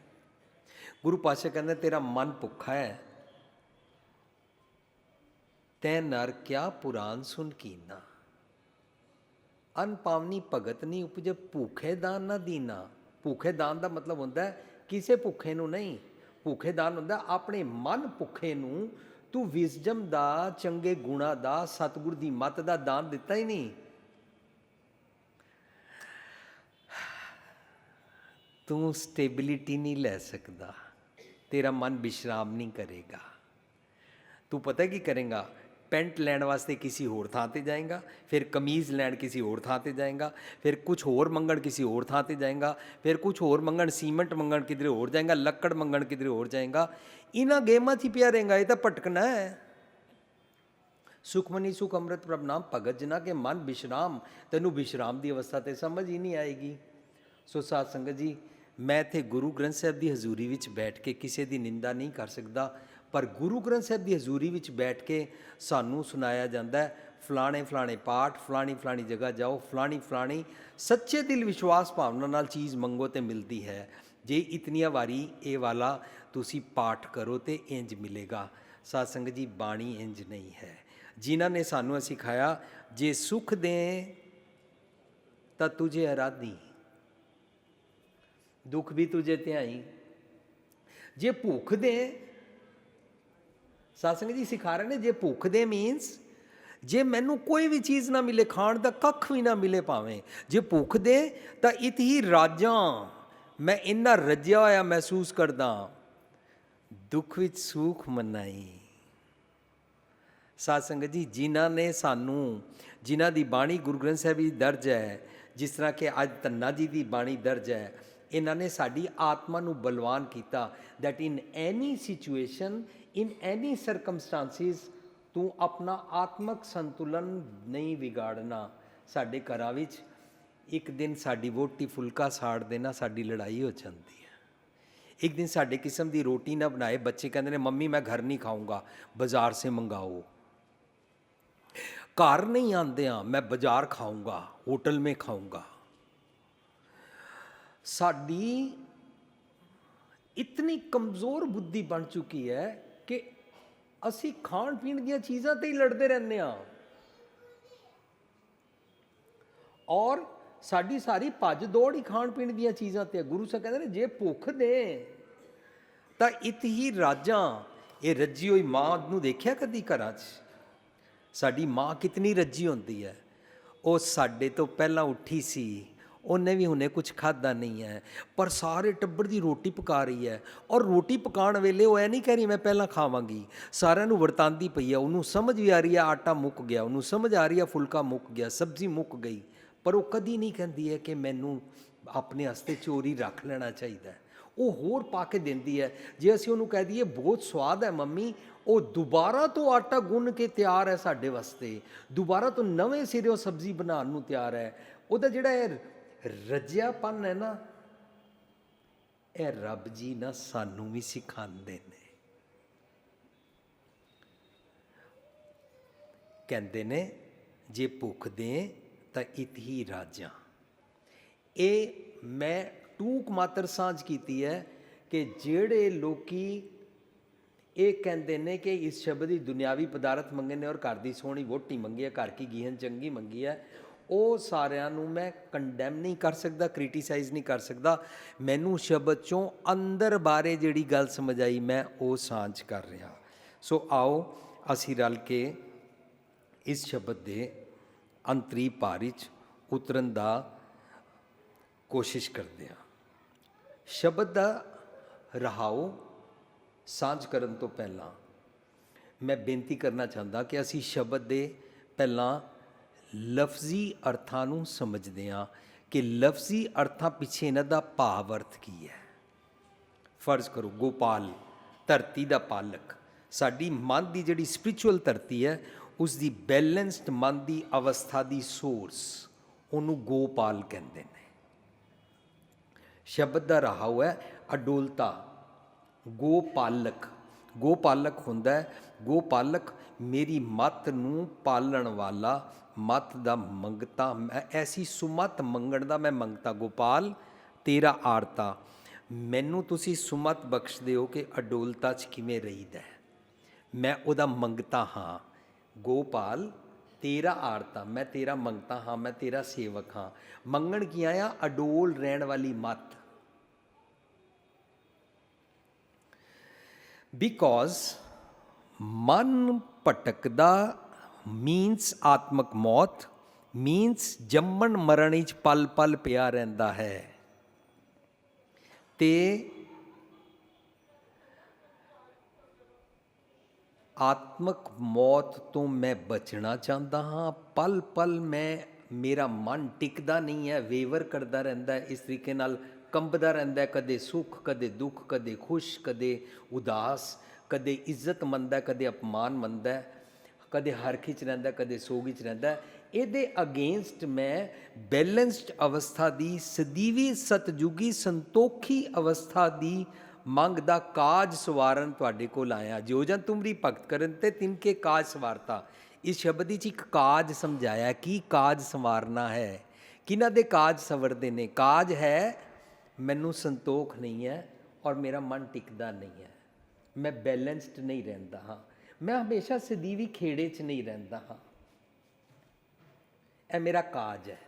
ਗੁਰੂ ਪਾਤਸ਼ਾਹ ਕਹਿੰਦਾ, ਤੇਰਾ ਮਨ ਭੁੱਖਾ ਹੈ ਤੈ ਨਰ ਕਿਆ ਪੁਰਾਨ ਸੁਨ ਕੀਨਾ? ਅਨਪਾਵਨੀ ਭਗਤ ਨਹੀਂ ਉਪਜੇ ਭੂਖੇ ਦਾਨ ਨਾ ਦੀਨਾ। ਭੂਖੇ ਦਾਨ ਦਾ ਮਤਲਬ ਹੁੰਦਾ ਕਿਸੇ ਭੁੱਖੇ ਨੂੰ ਨਹੀਂ। ਭੁੱਖੇ ਦਾਨ ਹੁੰਦਾ ਆਪਣੇ ਮਨ ਭੁੱਖੇ ਨੂੰ। ਤੂੰ ਵਿਜ਼ਡਮ ਦਾ, ਚੰਗੇ ਗੁਣਾ ਦਾ, ਸਤਿਗੁਰ ਦੀ ਮਤ ਦਾ ਦਾਨ ਦਿੱਤਾ ਹੀ ਨਹੀਂ। ਤੂੰ ਸਟੇਬਿਲਿਟੀ ਨਹੀਂ ਲੈ ਸਕਦਾ। ਤੇਰਾ ਮਨ ਵਿਸ਼ਰਾਮ ਨਹੀਂ ਕਰੇਗਾ। ਤੂੰ ਪਤਾ ਕੀ ਕਰੇਗਾ? ਪੈਂਟ ਲੈਣ ਵਾਸਤੇ ਕਿਸੇ ਹੋਰ ਥਾਂ ਤੇ ਜਾਏਗਾ, ਫਿਰ ਕਮੀਜ਼ ਲੈਣ ਕਿਸੇ ਹੋਰ ਥਾਂ ਤੇ ਜਾਏਗਾ, ਫਿਰ ਕੁਝ ਹੋਰ ਮੰਗਣ ਕਿਸੇ ਹੋਰ ਥਾਂ ਤੇ ਜਾਏਗਾ, ਫਿਰ ਕੁਝ ਹੋਰ ਮੰਗਣ, ਸੀਮੈਂਟ ਮੰਗਣ ਕਿਧਰੇ ਹੋਰ ਜਾਏਗਾ, ਲੱਕੜ ਮੰਗਣ ਕਿਧਰੇ ਹੋਰ ਜਾਏਗਾ। ਇਹਨਾਂ ਗੇਮਾਂ 'ਚ ਹੀ ਪਿਆ ਰਹੇਗਾ, ਇਹ ਤਾਂ ਭਟਕਣਾ ਹੈ। ਸੁਖਮਨੀ ਸੁਖ ਅੰਮ੍ਰਿਤ ਪ੍ਰਭ ਨਾਮ ਭਗਤ ਜਨਾ ਕੇ ਮਨ ਵਿਸ਼ਰਾਮ ਤੈਨੂੰ ਵਿਸ਼ਰਾਮ ਦੀ ਅਵਸਥਾ ਤੇ ਸਮਝ ਹੀ ਨਹੀਂ ਆਏਗੀ। ਸੋ ਸਾਧ ਸੰਗਤ ਜੀ, ਮੈਂ ਇੱਥੇ ਗੁਰੂ ਗ੍ਰੰਥ ਸਾਹਿਬ ਦੀ ਹਜ਼ੂਰੀ ਵਿੱਚ ਬੈਠ ਕੇ ਕਿਸੇ ਦੀ ਨਿੰਦਾ ਨਹੀਂ ਕਰ ਸਕਦਾ। ਪਰ ਗੁਰੂ ਗ੍ਰੰਥ ਸਾਹਿਬ ਦੀ ਹਜ਼ੂਰੀ ਵਿੱਚ ਬੈਠ ਕੇ ਸਾਨੂੰ ਸੁਣਾਇਆ ਜਾਂਦਾ ਹੈ, ਫਲਾਣੇ ਫਲਾਣੇ ਪਾਠ, ਫਲਾਣੀ ਫਲਾਣੀ ਜਗ੍ਹਾ ਜਾਓ, ਫਲਾਣੀ ਫਲਾਣੀ ਸੱਚੇ ਦਿਲ ਵਿਸ਼ਵਾਸ ਭਾਵਨਾ ਨਾਲ ਚੀਜ਼ ਮੰਗੋ ਤੇ ਮਿਲਦੀ ਹੈ। ਜੇ ਇਤਨੀਆਂ ਵਾਰੀ ਇਹ ਵਾਲਾ ਤੁਸੀਂ ਪਾਠ ਕਰੋ ਤੇ ਇੰਜ ਮਿਲੇਗਾ। ਸਾਧ ਸੰਗਤ ਜੀ, ਬਾਣੀ ਇੰਜ ਨਹੀਂ ਹੈ। ਜਿਨ੍ਹਾਂ ਨੇ ਸਾਨੂੰ ਸਿਖਾਇਆ, ਜੇ ਸੁਖ ਦੇ ਤਾਂ ਤੁਝੇ ਅਰਾਧੀ ਦੁੱਖ ਵੀ ਤੁਝੇ ਧਿਆਈ। ਜੇ ਭੁੱਖ ਦੇ ਸਾਸੰਗ ਜੀ ਸਿਖਾ ਰਹੇ ਨੇ, ਜੇ ਭੁੱਖ ਦੇ ਮੀਨਸ ਜੇ ਮੈਨੂੰ ਕੋਈ ਵੀ ਚੀਜ਼ ਨਾ ਮਿਲੇ, ਖਾਣ ਦਾ ਕੱਖ ਵੀ ਨਾ ਮਿਲੇ ਭਾਵੇਂ, ਜੇ ਭੁੱਖ ਦੇ, ਤਾਂ ਇਤ ਹੀ ਰਾਜਾਂ, ਮੈਂ ਇੰਨਾ ਰੱਜਿਆ ਹੋਇਆ ਮਹਿਸੂਸ ਕਰਦਾ, ਦੁੱਖ ਵਿੱਚ ਸੁਖ ਮਨਾਈ। ਸਾਧ ਸੰਗਤ ਜੀ, ਜਿਨ੍ਹਾਂ ਨੇ ਸਾਨੂੰ, ਜਿਨ੍ਹਾਂ ਦੀ ਬਾਣੀ ਗੁਰੂ ਗ੍ਰੰਥ ਸਾਹਿਬ ਵਿੱਚ ਦਰਜ ਹੈ, ਜਿਸ ਤਰ੍ਹਾਂ ਕਿ ਅੱਜ ਤੰਨਾ ਜੀ ਦੀ ਬਾਣੀ ਦਰਜ ਹੈ, ਇਹਨਾਂ ਨੇ ਸਾਡੀ ਆਤਮਾ ਨੂੰ ਬਲਵਾਨ ਕੀਤਾ, that in any situation in any circumstances, ਤੂੰ ਆਪਣਾ ਆਤਮਕ ਸੰਤੁਲਨ ਨਹੀਂ ਵਿਗਾੜਨਾ। ਸਾਡੇ ਘਰਾਂ ਵਿੱਚ ਇੱਕ ਦਿਨ ਸਾਡੀ ਵੋਟੀ ਫੁਲਕਾ ਸਾੜ ਦੇਣਾ, ਸਾਡੀ ਲੜਾਈ ਹੋ ਜਾਂਦੀ ਹੈ। ਇੱਕ ਦਿਨ ਸਾਡੇ ਕਿਸਮ ਦੀ ਰੋਟੀ ਨਾ ਬਣਾਏ, ਬੱਚੇ ਕਹਿੰਦੇ ਨੇ, ਮੰਮੀ, ਮੈਂ ਘਰ ਨਹੀਂ ਖਾਊਂਗਾ, ਬਾਜ਼ਾਰ ਸੇ ਮੰਗਾਓ। ਘਰ ਨਹੀਂ ਆਂਦੇ ਆ ਮੈਂ ਬਾਜ਼ਾਰ ਖਾਊਂਗਾ, ਹੋਟਲ ਮੇ ਖਾਊਂਗਾ। ਸਾਡੀ ਇਤਨੀ ਕਮਜ਼ੋਰ ਬੁੱਧੀ ਬਣ ਚੁੱਕੀ ਹੈ ਕਿ ਅਸੀਂ ਖਾਣ ਪੀਣ ਦੀਆਂ ਚੀਜ਼ਾਂ ਤੇ ਹੀ ਲੜਦੇ ਰਹਿੰਦੇ ਆ ਔਰ ਸਾਡੀ ਸਾਰੀ ਭੱਜ ਦੌੜ ਹੀ ਖਾਣ ਪੀਣ ਦੀਆਂ ਚੀਜ਼ਾਂ ਤੇ ਗੁਰੂ ਸਾਹਿਬ ਕਹਿੰਦੇ ਨੇ, ਜੇ ਭੁੱਖ ਦੇ, ਤਾਂ ਇਤ ਹੀ ਰਾਜਾਂ, ਇਹ ਰੱਜੀ ਹੋਈ ਮਾਂ ਨੂੰ ਦੇਖਿਆ ਕਦੀ ਘਰਾਂ 'ਚ? ਸਾਡੀ ਮਾਂ ਕਿਤਨੀ ਰੱਜੀ ਹੁੰਦੀ ਹੈ। ਉਹ ਸਾਡੇ ਤੋਂ ਪਹਿਲਾਂ ਉੱਠੀ ਸੀ। ਉਹਨੇ ਵੀ ਹੁਣੇ ਕੁਝ ਖਾਦਾ ਨਹੀਂ ਹੈ। ਪਰ ਸਾਰੇ ਟੱਬਰ ਦੀ ਰੋਟੀ ਪਕਾ ਰਹੀ ਹੈ। ਔਰ ਰੋਟੀ ਪਕਾਉਣ ਵੇਲੇ ਉਹ ਐ ਨਹੀਂ ਕਹਿ ਰਹੀ, ਮੈਂ ਪਹਿਲਾਂ ਖਾਵਾਂਗੀ। ਸਾਰਿਆਂ ਨੂੰ ਵਰਤਾਂਦੀ ਪਈ ਹੈ। ਉਹਨੂੰ ਸਮਝ ਵੀ ਆ ਰਹੀ ਹੈ, ਆਟਾ ਮੁੱਕ ਗਿਆ। ਉਹਨੂੰ ਸਮਝ ਆ ਰਹੀ ਹੈ, ਫੁਲਕਾ ਮੁੱਕ ਗਿਆ, ਸਬਜ਼ੀ ਮੁੱਕ ਗਈ। ਪਰ ਉਹ ਕਦੀ ਨਹੀਂ ਕਹਿੰਦੀ ਹੈ ਕਿ ਮੈਨੂੰ ਆਪਣੇ ਵਾਸਤੇ ਚੋਰੀ ਰੱਖ ਲੈਣਾ ਚਾਹੀਦਾ ਉਹ ਹੋਰ ਪਾ ਕੇ ਦਿੰਦੀ ਹੈ। ਜੇ ਅਸੀਂ ਉਹਨੂੰ ਕਹਿ ਦਈਏ, ਬਹੁਤ ਸਵਾਦ ਹੈ ਮੰਮੀ। ਉਹ ਦੁਬਾਰਾ ਤੋਂ ਆਟਾ ਗੁੰਨ ਕੇ ਤਿਆਰ ਹੈ ਸਾਡੇ ਵਾਸਤੇ। ਦੁਬਾਰਾ ਤੋਂ ਨਵੇਂ ਸਿਰਿਓਂ ਸਬਜ਼ੀ ਬਣਾਉਣ ਨੂੰ ਤਿਆਰ ਹੈ। ਉਹਦਾ ਜਿਹੜਾ ਇਹ ਰੱਜਿਆਪਨ ਹੈ ਨਾ, ਇਹ ਰੱਬ ਜੀ ਨਾ ਸਾਨੂੰ ਵੀ ਸਿਖਾਉਂਦੇ ਨੇ। ਕਹਿੰਦੇ ਨੇ, ਜੇ ਭੁੱਖ ਦੇ ਤਾਂ ਇਤ ਹੀ ਰਾਜਾਂ। ਇਹ ਮੈਂ ਟੂਕ ਮਾਤਰ ਸਾਂਝ ਕੀਤੀ ਹੈ ਕਿ ਜਿਹੜੇ ਲੋਕੀ ਇਹ ਕਹਿੰਦੇ ਨੇ ਕਿ ਇਸ ਸ਼ਬਦ ਦੀ ਦੁਨਿਆਵੀ ਪਦਾਰਥ ਮੰਗੇ ਨੇ ਔਰ ਘਰ ਦੀ ਸੋਹਣੀ ਵੋਟੀ ਮੰਗੀ ਹੈ, ਘਰ ਕੀ ਗੀਹਨ ਚੰਗੀ ਮੰਗੀ ਹੈ ਉਹ ਸਾਰਿਆਂ ਨੂੰ ਮੈਂ ਕੰਡੈਮ ਨਹੀਂ ਕਰ ਸਕਦਾ ਕ੍ਰਿਟਿਸਾਈਜ਼ ਨਹੀਂ ਕਰ ਸਕਦਾ। ਮੈਨੂੰ ਸ਼ਬਦ ਚੋਂ ਅੰਦਰ ਬਾਰੇ ਜਿਹੜੀ ਗੱਲ ਸਮਝ ਆਈ, ਮੈਂ ਉਹ ਸਾਂਝ ਕਰ ਰਿਹਾ। ਸੋ ਆਓ ਅਸੀਂ ਰਲ ਕੇ ਇਸ ਸ਼ਬਦ ਦੇ ਅੰਤਰੀ ਭਾਰ ਵਿੱਚ ਉਤਰਨ ਦਾ ਕੋਸ਼ਿਸ਼ ਕਰਦੇ ਹਾਂ। ਸ਼ਬਦ ਦਾ ਰਹਾਓ ਸਾਂਝ ਕਰਨ ਤੋਂ ਪਹਿਲਾਂ ਮੈਂ ਬੇਨਤੀ ਕਰਨਾ ਚਾਹੁੰਦਾ ਕਿ ਅਸੀਂ ਸ਼ਬਦ ਦੇ ਪਹਿਲਾਂ ਲਫ਼ਜ਼ੀ ਅਰਥਾਂ ਨੂੰ ਸਮਝਦੇ ਹਾਂ ਕਿ ਲਫ਼ਜ਼ੀ ਅਰਥਾਂ ਪਿੱਛੇ ਇਹਨਾਂ ਦਾ ਭਾਵ ਅਰਥ ਕੀ ਹੈ। ਫਰਜ਼ ਕਰੋ, ਗੋਪਾਲ, ਧਰਤੀ ਦਾ ਪਾਲਕ, ਸਾਡੀ ਮਨ ਦੀ ਜਿਹੜੀ ਸਪਿਰਚੁਅਲ ਧਰਤੀ ਹੈ ਉਸ ਦੀ ਬੈਲੈਂਸਡ ਮਨ ਦੀ ਅਵਸਥਾ ਦੀ ਸੋਰਸ ਉਹਨੂੰ ਗੋਪਾਲ ਕਹਿੰਦੇ ਨੇ। ਸ਼ਬਦ ਦਾ ਰਹਾਉ ਹੈ ਅਡੋਲਤਾ, ਗੋਪਾਲਕ ਗੋਪਾਲਕ ਹੁੰਦਾ ਹੈ, ਗੋਪਾਲਕ ਮੇਰੀ ਮਤ ਨੂੰ ਪਾਲਣ ਵਾਲਾ ਮਤ ਦਾ ਮੰਗਤਾ, ਮੈਂ ਐਸੀ ਸੁਮਤ ਮੰਗਣ ਦਾ ਮੈਂ ਮੰਗਤਾ, ਗੋਪਾਲ, ਤੇਰਾ ਆਰਤਾ, ਮੈਨੂੰ ਤੁਸੀਂ ਸੁਮਤ ਬਖਸ਼ਦੇ ਹੋ ਕਿ ਅਡੋਲਤਾ 'ਚ ਕਿਵੇਂ ਰਹੀਦਾ ਮੈਂ ਉਹਦਾ ਮੰਗਤਾ ਹਾਂ। ਗੋਪਾਲ, ਤੇਰਾ ਆਰਤਾ, ਮੈਂ ਤੇਰਾ ਮੰਗਤਾ ਹਾਂ, ਮੈਂ ਤੇਰਾ ਸੇਵਕ ਹਾਂ। ਮੰਗਣ ਕੀ ਆਇਆ? ਅਡੋਲ ਰਹਿਣ ਵਾਲੀ ਮਤ। ਬਿਕੋਜ਼ ਮਨ ਭਟਕਦਾ ਮੀਨਸ ਆਤਮਕ ਮੌਤ ਮੀਨਸ ਜੰਮਣ ਮਰਨ ਵਿੱਚ ਪਲ ਪਲ ਪਿਆ ਰਹਿੰਦਾ ਹੈ ਤੇ ਆਤਮਕ ਮੌਤ ਤੋਂ ਮੈਂ ਬਚਣਾ ਚਾਹੁੰਦਾ ਹਾਂ ਪਲ ਪਲ ਮੈਂ ਮੇਰਾ ਮਨ ਟਿਕਦਾ ਨਹੀਂ ਹੈ ਵੇਵਰ ਕਰਦਾ ਰਹਿੰਦਾ ਹੈ ਇਸ ਤਰੀਕੇ ਨਾਲ ਕੰਬਦਾ ਰਹਿੰਦਾ ਹੈ ਕਦੇ ਸੁੱਖ ਕਦੇ ਦੁੱਖ ਕਦੇ ਖੁਸ਼ ਕਦੇ ਉਦਾਸ ਕਦੇ ਇੱਜ਼ਤ ਮੰਨਦਾ ਕਦੇ ਅਪਮਾਨ ਮੰਨਦਾ ਕਦੇ ਹਰਖ 'ਚ ਰਹਿੰਦਾ, ਕਦੇ ਸੋਗੀ 'ਚ ਰਹਿੰਦਾ। ਇਹਦੇ ਅਗੇਂਸਟ ਮੈਂ ਬੈਲੈਂਸਡ ਅਵਸਥਾ ਦੀ, ਸਦੀਵੀ ਸਤਜੁਗੀ ਸੰਤੋਖੀ ਅਵਸਥਾ ਦੀ ਮੰਗ ਦਾ ਕਾਜ ਸਵਾਰਨ ਤੁਹਾਡੇ ਕੋਲ ਆਇਆ। ਜੋ ਜਨ ਤੁਮਰੀ ਭਗਤ ਕਰਨ ਤੇ ਤਿਨਕੇ ਕਾਜ ਸਵਾਰਤਾ। ਇਸ ਸ਼ਬਦ ਵਿੱਚ ਇੱਕ ਕਾਜ ਸਮਝਾਇਆ, ਕੀ ਕਾਜ ਸਵਾਰਨਾ ਹੈ? ਕਿਹਨਾਂ ਦੇ ਕਾਜ ਸਵਰਦੇ ਨੇ? ਕਾਜ ਹੈ, ਮੈਨੂੰ ਸੰਤੋਖ ਨਹੀਂ ਹੈ ਔਰ ਮੇਰਾ ਮਨ ਟਿਕਦਾ ਨਹੀਂ ਹੈ। ਮੈਂ ਬੈਲੈਂਸਡ ਨਹੀਂ ਰਹਿੰਦਾ, ਹਾਂ। ਮੈਂ ਹਮੇਸ਼ਾ ਸਦੀਵੀ ਖੇੜੇ 'ਚ ਨਹੀਂ ਰਹਿੰਦਾ ਹਾਂ। ਇਹ ਮੇਰਾ ਕਾਜ ਹੈ।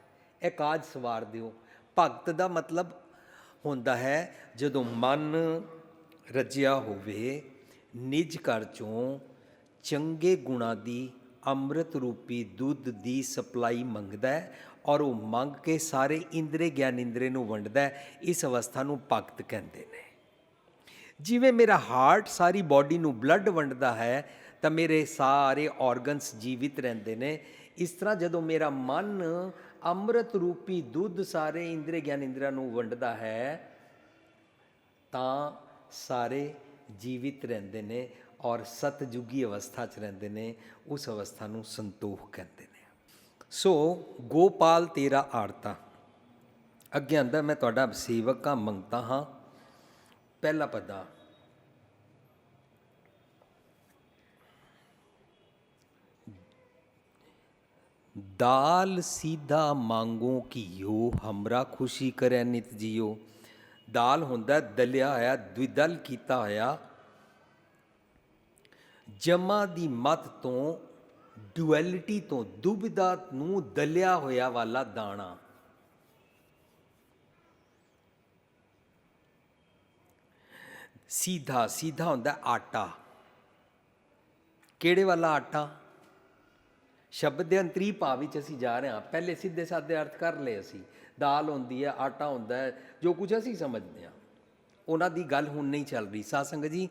ਇਹ ਕਾਜ ਸਵਾਰ ਦਿਓ। ਭਗਤ ਦਾ ਮਤਲਬ ਹੁੰਦਾ ਹੈ, ਜਦੋਂ ਮਨ ਰੱਜਿਆ ਹੋਵੇ, ਨਿਜ ਘਰ ਚੋਂ ਚੰਗੇ ਗੁਣਾ ਦੀ ਅੰਮ੍ਰਿਤ ਰੂਪੀ ਦੁੱਧ ਦੀ ਸਪਲਾਈ ਮੰਗਦਾ ਹੈ ਔਰ ਉਹ ਮੰਗ ਕੇ ਸਾਰੇ ਇੰਦਰੇ ਗਿਆਨ ਇੰਦਰੇ ਨੂੰ ਵੰਡਦਾ ਹੈ, ਇਸ ਅਵਸਥਾ ਨੂੰ ਭਗਤ ਕਹਿੰਦੇ ਨੇ। ਜਿਵੇਂ ਮੇਰਾ ਹਾਰਟ ਸਾਰੀ ਬਾਡੀ ਨੂੰ ਬਲੱਡ ਵੰਡਦਾ ਹੈ, ਤਾਂ ਮੇਰੇ ਸਾਰੇ ਆਰਗਨਸ ਜੀਵਿਤ ਰਹਿੰਦੇ ਨੇ। ਇਸ ਤਰ੍ਹਾਂ ਜਦੋਂ ਮੇਰਾ ਮਨ ਅੰਮ੍ਰਿਤ ਰੂਪੀ ਦੁੱਧ ਸਾਰੇ ਇੰਦਰੀ ਗਿਆਨ ਇੰਦਰਾ ਨੂੰ ਵੰਡਦਾ ਹੈ, ਤਾਂ ਸਾਰੇ ਜੀਵਿਤ ਰਹਿੰਦੇ ਨੇ ਔਰ ਸਤਜੁਗੀ ਅਵਸਥਾ 'ਚ ਰਹਿੰਦੇ ਨੇ, ਉਸ ਅਵਸਥਾ ਨੂੰ ਸੰਤੋਖ ਕਹਿੰਦੇ ਨੇ। ਸੋ, ਗੋਪਾਲ ਤੇਰਾ ਆਰਤਾ। ਅੱਗੇ ਅੰਦਰ ਮੈਂ ਤੁਹਾਡਾ ਸੇਵਕ ਹਾਂ ਮੰਗਤਾ ਹਾਂ। ਪਹਿਲਾ ਪੱਦਾ। ਦਾਲ ਸੀਧਾ ਮੰਗੋ ਕੀਓ ਹਮਰਾ ਖੁਸ਼ੀ ਕਰੈ ਨਿਤ ਜੀਓ। ਦਾਲ ਹੁੰਦਾ ਦਲਿਆ ਹੋਇਆ ਦਵਿਦਲ ਕੀਤਾ ਹੋਇਆ। ਜਮਾ ਦੀ ਮਤ ਤੋਂ, ਡੁਐਲਿਟੀ ਤੋਂ, ਦੁਬਿਧਾ ਨੂੰ ਦਲਿਆ ਹੋਇਆ ਵਾਲਾ ਦਾਣਾ। ਸੀਧਾ ਸੀਧਾ ਹੁੰਦਾ ਆਟਾ ਕਿਹੜੇ ਵਾਲਾ ਆਟਾ ਸ਼ਬਦ ਦੇ ਅੰਤਰੀ ਭਾਵ ਵਿੱਚ ਅਸੀਂ ਜਾ ਰਹੇ ਹਾਂ ਪਹਿਲੇ ਸਿੱਧੇ ਸਾਦੇ ਅਰਥ ਕਰ ਲਏ ਅਸੀਂ ਦਾਲ ਹੁੰਦੀ ਹੈ ਆਟਾ ਹੁੰਦਾ ਹੈ ਜੋ ਕੁਝ ਅਸੀਂ ਸਮਝਦੇ ਹਾਂ ਉਹਨਾਂ ਦੀ ਗੱਲ ਹੁਣ ਨਹੀਂ ਚੱਲ ਰਹੀ ਸਾਧ ਸੰਗਤ ਜੀ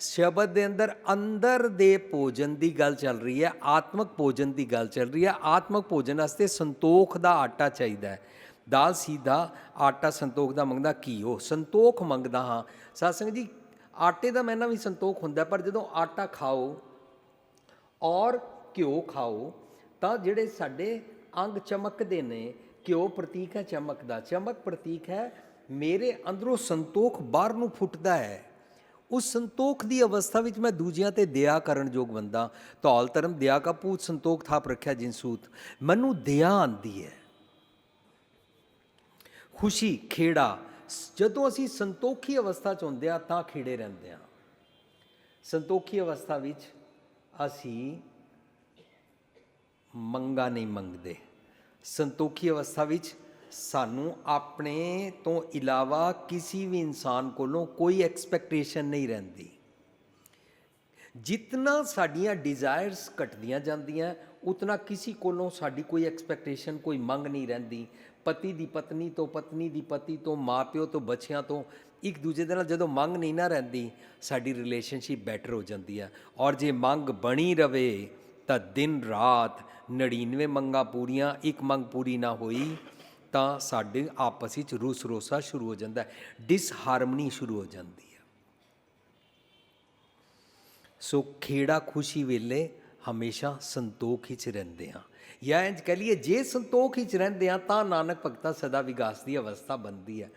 ਸ਼ਬਦ ਦੇ ਅੰਦਰ ਅੰਦਰ ਦੇ ਭੋਜਨ ਦੀ ਗੱਲ ਚੱਲ ਰਹੀ ਹੈ ਆਤਮਕ ਭੋਜਨ ਦੀ ਗੱਲ ਚੱਲ ਰਹੀ ਹੈ ਆਤਮਕ ਭੋਜਨ ਵਾਸਤੇ ਸੰਤੋਖ ਦਾ ਆਟਾ ਚਾਹੀਦਾ ਹੈ ਦਾਲ ਸੀਧਾ ਆਟਾ ਸੰਤੋਖ ਦਾ ਮੰਗਦਾ, ਕੀ ਹੋ ਸੰਤੋਖ ਮੰਗਦਾ ਹਾਂ। ਸਾਧ ਜੀ, ਆਟੇ ਦਾ ਮੈਨਾਂ ਵੀ ਸੰਤੋਖ ਹੁੰਦਾ, ਪਰ ਜਦੋਂ ਆਟਾ ਖਾਓ ਔਰ ਘਿਓ ਖਾਓ, ਤਾਂ ਜਿਹੜੇ ਸਾਡੇ ਅੰਗ ਚਮਕਦੇ ਨੇ, ਘਿਓ ਪ੍ਰਤੀਕ ਹੈ ਚਮਕ ਦਾ। ਚਮਕ ਪ੍ਰਤੀਕ ਹੈ, ਮੇਰੇ ਅੰਦਰੋਂ ਸੰਤੋਖ ਬਾਹਰ ਨੂੰ ਫੁੱਟਦਾ ਹੈ। ਉਸ ਸੰਤੋਖ ਦੀ ਅਵਸਥਾ ਵਿੱਚ ਮੈਂ ਦੂਜਿਆਂ ਤੇ ਦਇਆ ਕਰਨ ਯੋਗ ਬੰਦਾ। ਧੌਲ ਧਰਮ, ਦਇਆ ਕਾ ਪੂਤ ਸੰਤੋਖ ਥਾਪ ਰੱਖਿਆ ਜਿਨਸੂਤ ਮੈਨੂੰ ਦਇਆ ਆਂਦੀ ਹੈ। ਖੁਸ਼ੀ, ਖੇੜਾ। ਜਦੋਂ ਅਸੀਂ ਸੰਤੋਖੀ ਅਵਸਥਾ ਚ ਹੁੰਦੇ ਆ ਤਾਂ ਖੇੜੇ ਰਹਿੰਦੇ ਆ ਸੰਤੋਖੀ ਅਵਸਥਾ ਵਿੱਚ ਅਸੀਂ ਮੰਗਾ ਨਹੀਂ ਮੰਗਦੇ। ਸੰਤੋਖੀ ਅਵਸਥਾ ਵਿੱਚ ਸਾਨੂੰ ਆਪਣੇ ਤੋਂ ਇਲਾਵਾ ਕਿਸੇ ਵੀ ਇਨਸਾਨ ਕੋਲੋਂ ਕੋਈ ਐਕਸਪੈਕਟੇਸ਼ਨ ਨਹੀਂ ਰਹਿੰਦੀ। ਜਿਤਨਾ ਸਾਡੀਆਂ ਡਿਜ਼ਾਇਰਸ ਘਟਦੀਆਂ ਜਾਂਦੀਆਂ, ਉਤਨਾ ਕਿਸੇ ਕੋਲੋਂ ਸਾਡੀ ਕੋਈ ਐਕਸਪੈਕਟੇਸ਼ਨ ਕੋਈ ਮੰਗ ਨਹੀਂ ਰਹਿੰਦੀ। ਪਤੀ ਦੀ ਪਤਨੀ ਤੋਂ ਪਤਨੀ ਦੀ ਪਤੀ ਤੋਂ, ਮਾਪਿਓ ਤੋਂ, ਬੱਚਿਆਂ ਤੋਂ, ਇੱਕ ਦੂਜੇ ਦੇ ਨਾਲ ਜਦੋਂ ਮੰਗ ਨਹੀਂ ਨਾ ਰਹਿੰਦੀ, ਸਾਡੀ ਰਿਲੇਸ਼ਨਸ਼ਿਪ ਬੈਟਰ ਹੋ ਜਾਂਦੀ ਹੈ ਔਰ ਜੇ ਮੰਗ ਬਣੀ ਰਵੇ, ਤਾਂ ਦਿਨ ਰਾਤ 99 ਮੰਗਾਂ ਪੂਰੀਆਂ, ਇੱਕ ਮੰਗ ਪੂਰੀ ਨਾ ਹੋਈ, ਤਾਂ ਸਾਡੇ ਆਪਸ ਵਿੱਚ ਰੂਸ ਰੋਸਾ ਸ਼ੁਰੂ ਹੋ ਜਾਂਦਾ ਹੈ ਡਿਸਹਾਰਮਨੀ ਸ਼ੁਰੂ ਹੋ ਜਾਂਦੀ ਹੈ ਸੋ ਖੇੜਾ ਖੁਸ਼ੀ ਵੇਲੇ ਹਮੇਸ਼ਾ ਸੰਤੋਖ ਵਿੱਚ ਰਹਿੰਦੇ ਹਾਂ ਜਾਂ ਇੰਜ ਕਹ ਲਈਏ, ਜੇ ਸੰਤੋਖ ਵਿੱਚ ਰਹਿੰਦੇ ਹਾਂ, ਤਾਂ ਨਾਨਕ ਭਗਤਾ ਸਦਾ ਵਿਗਾਸ ਦੀ ਅਵਸਥਾ ਬਣਦੀ ਹੈ।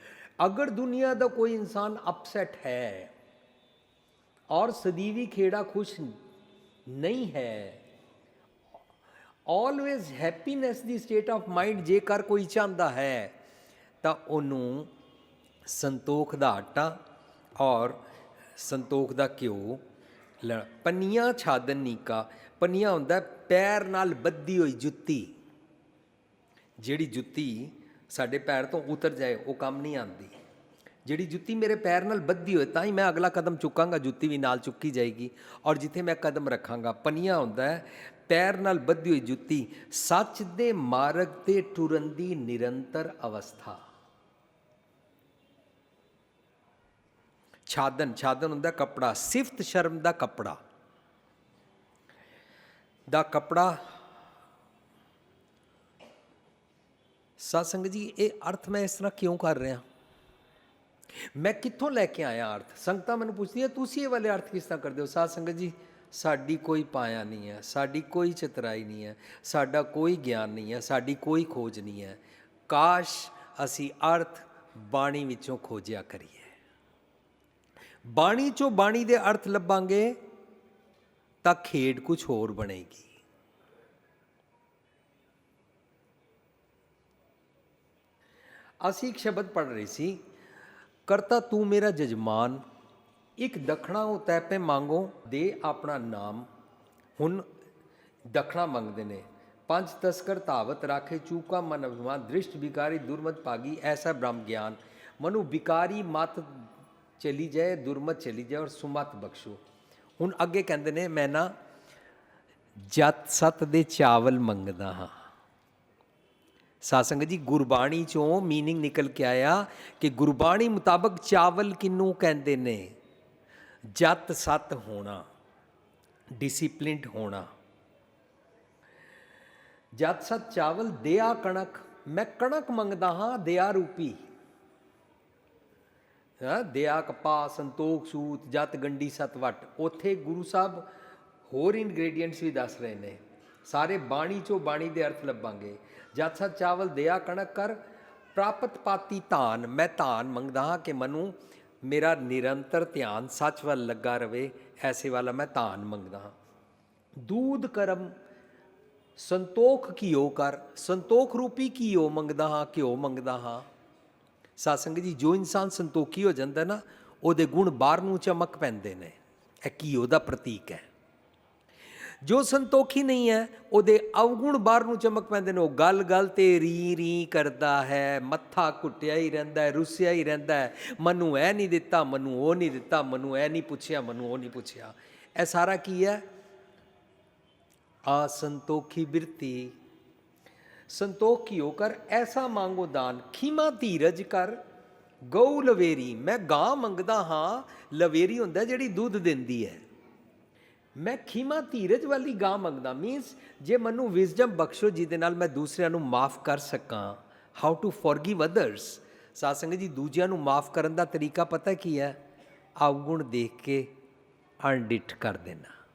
ਅਗਰ ਦੁਨੀਆ ਦਾ ਕੋਈ ਇਨਸਾਨ ਅਪਸੈਟ ਹੈ ਔਰ ਸਦੀਵੀ ਖੇੜਾ ਖੁਸ਼ ਨਹੀਂ ਹੈ ਆਲਵੇਜ਼ ਹੈਪੀਨੈਸ ਦੀ ਸਟੇਟ ਆਫ ਮਾਈਂਡ ਜੇਕਰ ਕੋਈ ਚਾਹੁੰਦਾ ਹੈ, ਤਾਂ ਉਹਨੂੰ ਸੰਤੋਖ ਦਾ ਆਟਾ ਔਰ ਸੰਤੋਖ ਦਾ ਘਿਓ, ਲ- ਪੰਨੀਆਂ ਛਾਦਨ ਨੀਕਾ ਪੰਨੀਆਂ ਹੁੰਦਾ ਪੈਰ ਨਾਲ ਬੱਧੀ ਹੋਈ ਜੁੱਤੀ। ਜਿਹੜੀ ਜੁੱਤੀ ਸਾਡੇ ਪੈਰ ਤੋਂ ਉਤਰ ਜਾਏ, ਉਹ ਕੰਮ ਨਹੀਂ ਆਉਂਦੀ। ਜਿਹੜੀ ਜੁੱਤੀ ਮੇਰੇ ਪੈਰ ਨਾਲ ਬੱਧੀ ਹੋਏ, ਤਾਂ ਹੀ ਮੈਂ ਅਗਲਾ ਕਦਮ ਚੁੱਕਾਂਗਾ, ਜੁੱਤੀ ਵੀ ਨਾਲ ਚੁੱਕੀ ਜਾਏਗੀ। ਔਰ ਜਿੱਥੇ ਮੈਂ ਕਦਮ ਰੱਖਾਂਗਾ ਪੰਨੀਆ ਹੁੰਦਾ ਹੈ, ਪੈਰ ਨਾਲ ਬੱਧੀ ਹੋਈ ਜੁੱਤੀ, ਸੱਚ ਦੇ ਮਾਰਗ ਤੇ ਟੁਰਨ ਦੀ ਨਿਰੰਤਰ ਅਵਸਥਾ। ਛਾਦਨ ਛਾਦਨ ਹੁੰਦਾ ਕਪੜਾ, ਸਿਫਤ ਸ਼ਰਮ ਦਾ ਕਪੜਾ। ਦਾ ਕਪੜਾ। ਸਤਸੰਗ ਜੀ, ਇਹ ਅਰਥ ਮੈਂ ਇਸ ਤਰ੍ਹਾਂ ਕਿਉਂ ਕਰ ਰਿਹਾ? ਮੈਂ ਕਿੱਥੋਂ ਲੈ ਕੇ ਆਇਆ ਅਰਥ? ਸੰਗਤਾਂ ਮੈਨੂੰ ਪੁੱਛਦੀਆਂ ਤੁਸੀਂ ਇਹ ਵਾਲੇ ਅਰਥ ਕਿਸ ਤਰ੍ਹਾਂ ਕਰਦੇ ਹੋ? ਸਾਧ ਸੰਗਤ ਜੀ, ਸਾਡੀ ਕੋਈ ਪਾਇਆ ਨਹੀਂ ਹੈ, ਸਾਡੀ ਕੋਈ ਚਤਰਾਈ ਨਹੀਂ ਹੈ, ਸਾਡਾ ਕੋਈ ਗਿਆਨ ਨਹੀਂ ਹੈ, ਸਾਡੀ ਕੋਈ ਖੋਜ ਨਹੀਂ ਹੈ। ਕਾਸ਼ ਅਸੀਂ ਅਰਥ ਬਾਣੀ ਵਿੱਚੋਂ ਖੋਜਿਆ ਕਰੀਏ। ਬਾਣੀ ਚੋਂ ਬਾਣੀ ਦੇ ਅਰਥ ਲੱਭਾਂਗੇ ਤਾਂ ਖੇਡ ਕੁਝ ਹੋਰ ਬਣੇਗੀ ਅਸੀਂ ਇੱਕ ਸ਼ਬਦ ਪੜ ਰਹੇ ਸੀ ਕਰਤਾ ਤੂੰ ਮੇਰਾ ਜਜਮਾਨ ਇੱਕ ਦਖਣਾ ਉਹ ਤੈਪੇ ਮੰਗੋ ਦੇ ਆਪਣਾ ਨਾਮ ਹੁਣ ਦਖਣਾ ਮੰਗਦੇ ਨੇ ਪੰਜ ਤਸਕਰ ਧਾਵਤ ਰਾਖੇ ਚੂਕਾ ਮਨ ਅਭਿਮਾਨ ਦ੍ਰਿਸ਼ਟ ਵਿਕਾਰੀ ਦੁਰਮਤ ਭਾਗੀ ਐਸਾ ਬ੍ਰਹਮ ਗਿਆਨ ਮਨੁ ਵਿਕਾਰੀ ਮਤ ਚਲੀ ਜਾਏ ਦੁਰਮਤ ਚਲੀ ਜਾਏ ਔਰ ਸੁਮਤ ਬਖਸ਼ੋ ਹੁਣ ਅੱਗੇ ਕਹਿੰਦੇ ਨੇ ਮੈਂ ਨਾ ਜਤ ਸਤ ਦੇ ਚਾਵਲ ਮੰਗਦਾ ਹਾਂ ਸਾਸੰਗ ਜੀ ਗੁਰਬਾਣੀ ਚੋਂ मीनिंग ਨਿਕਲ ਕੇ ਆਇਆ ਕਿ ਗੁਰਬਾਣੀ ਮੁਤਾਬਕ ਚਾਵਲ ਕਿਨੂੰ ਕਹਿੰਦੇ ਨੇ ਜਤ ਸਤ ਹੋਣਾ ਡਿਸਪਲਿਨਡ ਹੋਣਾ ਜਤ ਸਤ ਚਾਵਲ ਦਿਆ ਕਣਕ ਮੈਂ ਕਣਕ ਮੰਗਦਾ ਹਾਂ ਦਿਆ ਰੂਪੀ ਹਾਂ, ਦਿਆ ਕਪਾ ਸੰਤੋਖ ਸੂਤ, ਜਤ ਗੰਡੀ ਸਤ ਵਟ। ਉਥੇ ਗੁਰੂ ਸਾਹਿਬ ਹੋਰ ਇਨਗਰੀਡੀਐਂਟਸ ਵੀ ਦੱਸ ਰਹੇ ਨੇ। ਸਾਰੇ ਬਾਣੀ ਚੋਂ ਬਾਣੀ ਦੇ ਅਰਥ ਲੱਭਾਂਗੇ। ਜਤ ਸਤ ਚਾਵਲ ਦਿਆ ਕਣਕ ਕਰ, ਪ੍ਰਾਪਤ ਪਾਤੀ ਧਾਨ, ਮੈਂ ਧਾਨ ਮੰਗਦਾ ਹਾਂ ਕਿ ਮਨੂੰ ਮੇਰਾ ਨਿਰੰਤਰ ਧਿਆਨ ਸੱਚ ਵੱਲ ਲੱਗਾ ਰਵੇ, ਐਸੇ ਵਾਲਾ ਮੈਂ ਧਾਨ ਮੰਗਦਾ ਹਾਂ। ਦੂਧ ਕਰਮ, ਸੰਤੋਖ ਕੀਓ ਕਰ, ਸੰਤੋਖ ਰੂਪੀ ਕੀਓ ਮੰਗਦਾ ਹਾਂ, ਘਿਓ ਮੰਗਦਾ ਹਾਂ। ਸਾਸੰਗ ਜੀ, ਜੋ ਇਨਸਾਨ ਸੰਤੋਖੀ ਹੋ ਜਾਂਦਾ ਨਾ, ਉਹਦੇ ਗੁਣ ਬਾਹਰ ਨੂੰ ਚਮਕ ਪੈਂਦੇ ਨੇ। ਇਹ ਕੀ ਉਹਦਾ ਪ੍ਰਤੀਕ ਹੈ? ਜੋ ਸੰਤੋਖੀ ਨਹੀਂ ਹੈ, ਉਹਦੇ ਅਵਗੁਣ ਬਾਹਰ ਨੂੰ ਚਮਕ ਪੈਂਦੇ ਨੇ। ਉਹ ਗੱਲ-ਗੱਲ ਤੇ ਰੀ ਰੀ ਕਰਦਾ ਹੈ, ਮੱਥਾ ਘੁੱਟਿਆ ਹੀ ਰਹਿੰਦਾ ਹੈ, ਰੁੱਸਿਆ ਹੀ ਰਹਿੰਦਾ ਹੈ। ਮਨੂੰ ਇਹ ਨਹੀਂ ਦਿੱਤਾ, ਮਨੂੰ ਉਹ ਨਹੀਂ ਦਿੱਤਾ, ਮਨੂੰ ਇਹ ਨਹੀਂ ਪੁੱਛਿਆ, ਮਨੂੰ ਉਹ ਨਹੀਂ ਪੁੱਛਿਆ। ਇਹ ਸਾਰਾ ਕੀ ਹੈ? ਆ ਸੰਤੋਖੀ ਬਿਰਤੀ। ਸੰਤੋਖ ਕੀਓ ਕਰ, ਐਸਾ ਮੰਗੋ ਦਾਨ। ਖੀਮਾ ਧੀਰਜ ਕਰ, ਗਊ ਲਵੇਰੀ, ਮੈਂ ਗਾਂ ਮੰਗਦਾ ਹਾਂ, ਲਵੇਰੀ ਹੁੰਦਾ ਜਿਹੜੀ ਦੁੱਧ ਦਿੰਦੀ ਹੈ। ਮੈਂ ਖੀਮਾ ਧੀਰਜ ਵਾਲੀ ਗਾਂ ਮੰਗਦਾ ਮੀਨਸ ਜੇ ਮੈਨੂੰ ਵਿਜ਼ਡਮ ਬਖਸ਼ੋ ਜੀ ਦੇ ਨਾਲ ਮੈਂ ਦੂਸਰਿਆਂ ਨੂੰ ਮਾਫ ਕਰ ਸਕਾਂ। ਹਾਊ ਟੂ ਫੋਰਗਿਵ ਅਦਰਸ ਸਾਧ ਸੰਗਤ ਜੀ, ਦੂਜਿਆਂ ਨੂੰ ਮਾਫ ਕਰਨ ਦਾ ਤਰੀਕਾ ਪਤਾ ਕੀ ਹੈ? ਅਵਗੁਣ ਦੇਖ ਕੇ ਅਣਡਿਟ ਕਰ ਦੇਣਾ।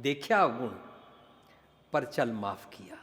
ਦੇਖਿਆ ਅਵਗੁਣ ਪਰ ਚਲ ਮਾਫ ਕੀਆ।